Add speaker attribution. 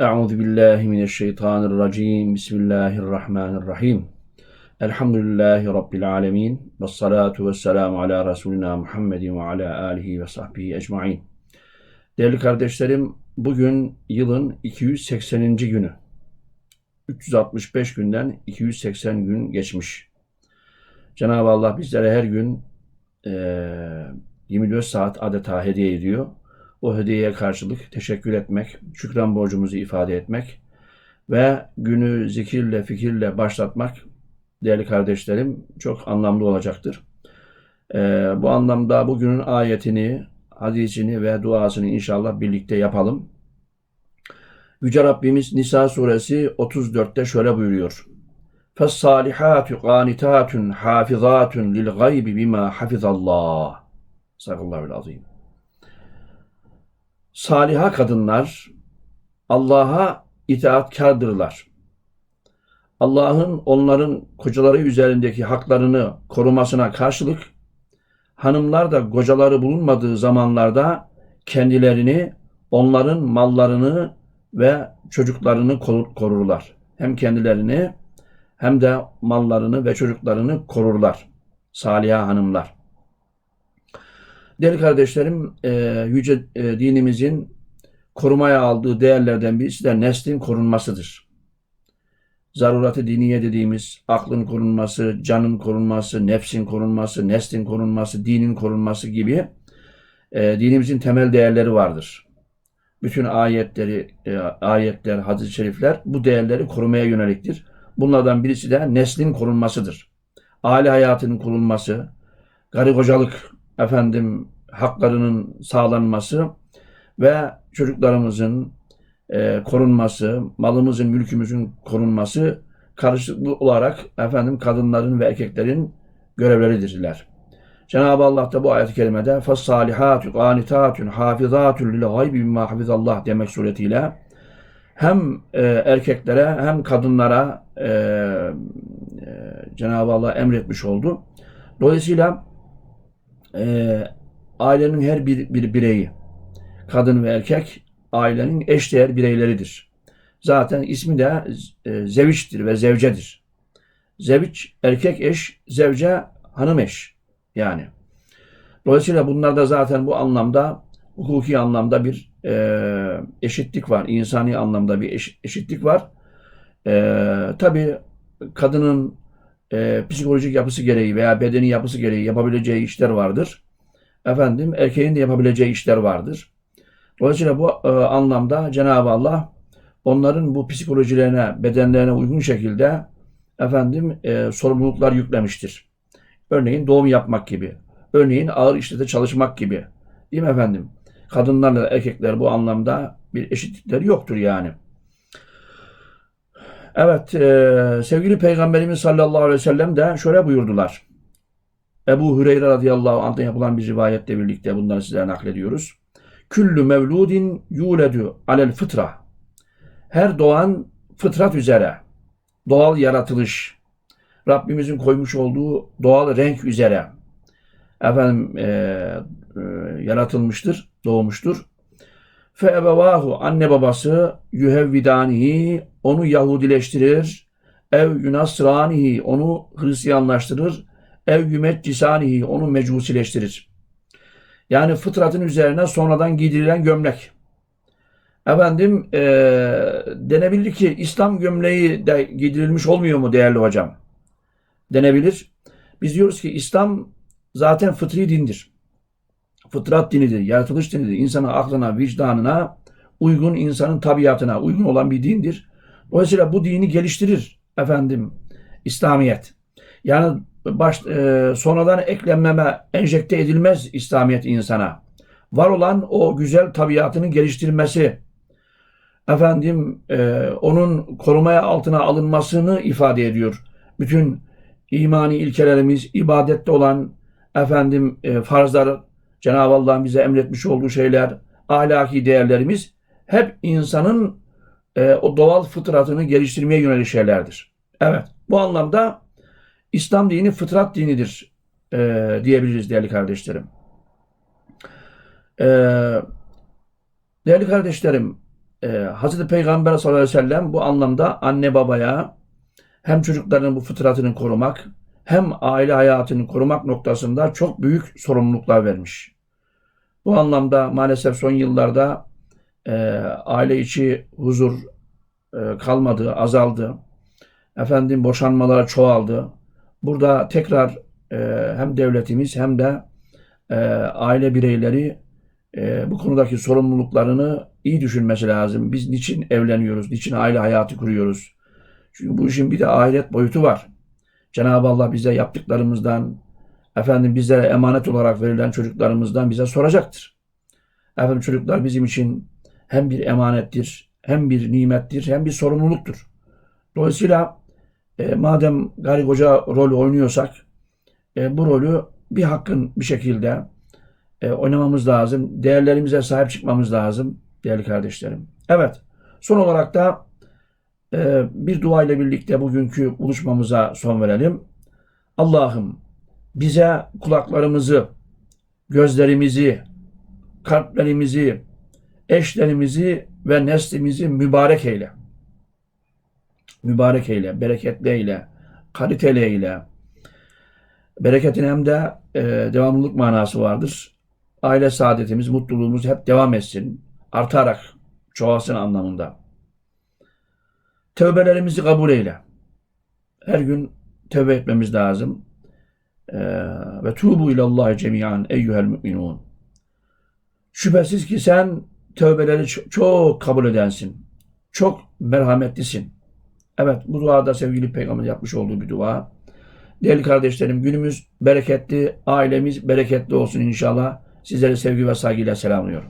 Speaker 1: Euzu billahi mineşşeytanirracim. Bismillahirrahmanirrahim. Elhamdülillahi rabbil alamin. Ves salatu vesselamu ala resulina Muhammedin ve ala alihi ve sahbihi ecmaîn. Değerli kardeşlerim, bugün yılın 280. günü. 365 günden 280 gün geçmiş. Cenab-ı Allah bizlere her gün eee 24 saat adeta hediye ediyor O hediyeye karşılık teşekkür etmek, şükran borcumuzu ifade etmek ve günü zikirle, fikirle başlatmak değerli kardeşlerim çok anlamlı olacaktır. Ee, bu anlamda bugünün ayetini, hadisini ve duasını inşallah birlikte yapalım. Yüce Rabbimiz Nisa suresi 34'te şöyle buyuruyor. فَالصَّالِحَاتُ قَانِتَاتٌ حَافِظَاتٌ لِلْغَيْبِ بِمَا حَفِظَ اللّٰهِ Sadakallahu azim. Saliha kadınlar Allah'a itaatkardırlar. Allah'ın onların kocaları üzerindeki haklarını korumasına karşılık hanımlar da kocaları bulunmadığı zamanlarda kendilerini, onların mallarını ve çocuklarını korurlar. Hem kendilerini hem de mallarını ve çocuklarını korurlar. Saliha hanımlar. Değerli kardeşlerim, e, yüce e, dinimizin korumaya aldığı değerlerden birisi de neslin korunmasıdır. Zaruratı diniye dediğimiz aklın korunması, canın korunması, nefsin korunması, neslin korunması, dinin korunması gibi e, dinimizin temel değerleri vardır. Bütün ayetleri, e, ayetler, hadis-i şerifler bu değerleri korumaya yöneliktir. Bunlardan birisi de neslin korunmasıdır. Aile hayatının korunması, karı kocalık efendim haklarının sağlanması ve çocuklarımızın e, korunması, malımızın, mülkümüzün korunması karışıklı olarak efendim kadınların ve erkeklerin görevleridirler. Cenab-ı Allah da bu ayet-i kerimede فَالصَّالِحَاتُ قَانِتَاتٌ حَافِظَاتٌ لِلْغَيْبِ بِمَّا حَفِظَ اللّٰهِ demek suretiyle hem e, erkeklere hem kadınlara e, e, Cenab-ı Allah emretmiş oldu. Dolayısıyla e, ailenin her bir, bir bireyi, kadın ve erkek ailenin eşdeğer bireyleridir. Zaten ismi de e, zevçtir ve zevcedir. Zevç erkek eş, zevce hanım eş yani. Dolayısıyla bunlarda zaten bu anlamda hukuki anlamda bir e, eşitlik var. insani anlamda bir eş, eşitlik var. E, Tabi kadının e, psikolojik yapısı gereği veya bedeni yapısı gereği yapabileceği işler vardır. Efendim erkeğin de yapabileceği işler vardır. Dolayısıyla bu e, anlamda Cenab-ı Allah onların bu psikolojilerine, bedenlerine uygun şekilde efendim e, sorumluluklar yüklemiştir. Örneğin doğum yapmak gibi. Örneğin ağır işte çalışmak gibi. Değil mi efendim? Kadınlarla erkekler bu anlamda bir eşitlikleri yoktur yani. Evet, e, sevgili Peygamberimiz sallallahu aleyhi ve sellem de şöyle buyurdular. Ebu Hüreyre radıyallahu anh'tan yapılan bir rivayetle birlikte bunları sizlere naklediyoruz. Küllü mevludin yuledu alel fıtra. Her doğan fıtrat üzere, doğal yaratılış, Rabbimizin koymuş olduğu doğal renk üzere efendim e, e, yaratılmıştır, doğmuştur. Fe ebevahu anne babası yühevvidanihi onu Yahudileştirir. Ev yunasranihi onu Hristiyanlaştırır. Ev yümetcisanihi onu mecusileştirir. Yani fıtratın üzerine sonradan giydirilen gömlek. Efendim e, denebilir ki İslam gömleği de giydirilmiş olmuyor mu değerli hocam? Denebilir. Biz diyoruz ki İslam zaten fıtri dindir fıtrat dinidir, yaratılış dinidir. İnsanın aklına, vicdanına uygun, insanın tabiatına uygun olan bir dindir. Dolayısıyla bu dini geliştirir efendim İslamiyet. Yani baş, e, sonradan eklenmeme, enjekte edilmez İslamiyet insana. Var olan o güzel tabiatının geliştirilmesi, efendim e, onun korumaya altına alınmasını ifade ediyor. Bütün imani ilkelerimiz, ibadette olan efendim e, farzlar, Cenab-ı Allah'ın bize emretmiş olduğu şeyler, ahlaki değerlerimiz hep insanın e, o doğal fıtratını geliştirmeye yönelik şeylerdir. Evet, bu anlamda İslam dini fıtrat dinidir e, diyebiliriz değerli kardeşlerim. E, değerli kardeşlerim, e, Hazreti Peygamber sallallahu aleyhi ve sellem bu anlamda anne babaya hem çocukların bu fıtratını korumak hem aile hayatını korumak noktasında çok büyük sorumluluklar vermiş. Bu anlamda maalesef son yıllarda e, aile içi huzur e, kalmadı, azaldı. Efendim boşanmalar çoğaldı. Burada tekrar e, hem devletimiz hem de e, aile bireyleri e, bu konudaki sorumluluklarını iyi düşünmesi lazım. Biz niçin evleniyoruz, niçin aile hayatı kuruyoruz? Çünkü bu işin bir de ahiret boyutu var. Cenab-ı Allah bize yaptıklarımızdan, efendim bizlere emanet olarak verilen çocuklarımızdan bize soracaktır. Efendim çocuklar bizim için hem bir emanettir, hem bir nimettir, hem bir sorumluluktur. Dolayısıyla e, madem gari koca rolü oynuyorsak, e, bu rolü bir hakkın bir şekilde e, oynamamız lazım. Değerlerimize sahip çıkmamız lazım değerli kardeşlerim. Evet, son olarak da e, bir dua ile birlikte bugünkü buluşmamıza son verelim. Allah'ım bize kulaklarımızı, gözlerimizi, kalplerimizi, eşlerimizi ve neslimizi mübarek eyle. Mübarek eyle, bereketli eyle, kaliteli eyle. Bereketin hem de e, devamlılık manası vardır. Aile saadetimiz, mutluluğumuz hep devam etsin. Artarak çoğalsın anlamında. Tövbelerimizi kabul eyle. Her gün tövbe etmemiz lazım. Ee, ve tuğbu ilallahi cemiyan eyyuhel müminun. Şüphesiz ki sen tövbeleri çok kabul edensin. Çok merhametlisin. Evet bu duada sevgili peygamber yapmış olduğu bir dua. Değerli kardeşlerim günümüz bereketli, ailemiz bereketli olsun inşallah. Sizleri sevgi ve saygıyla selamlıyorum.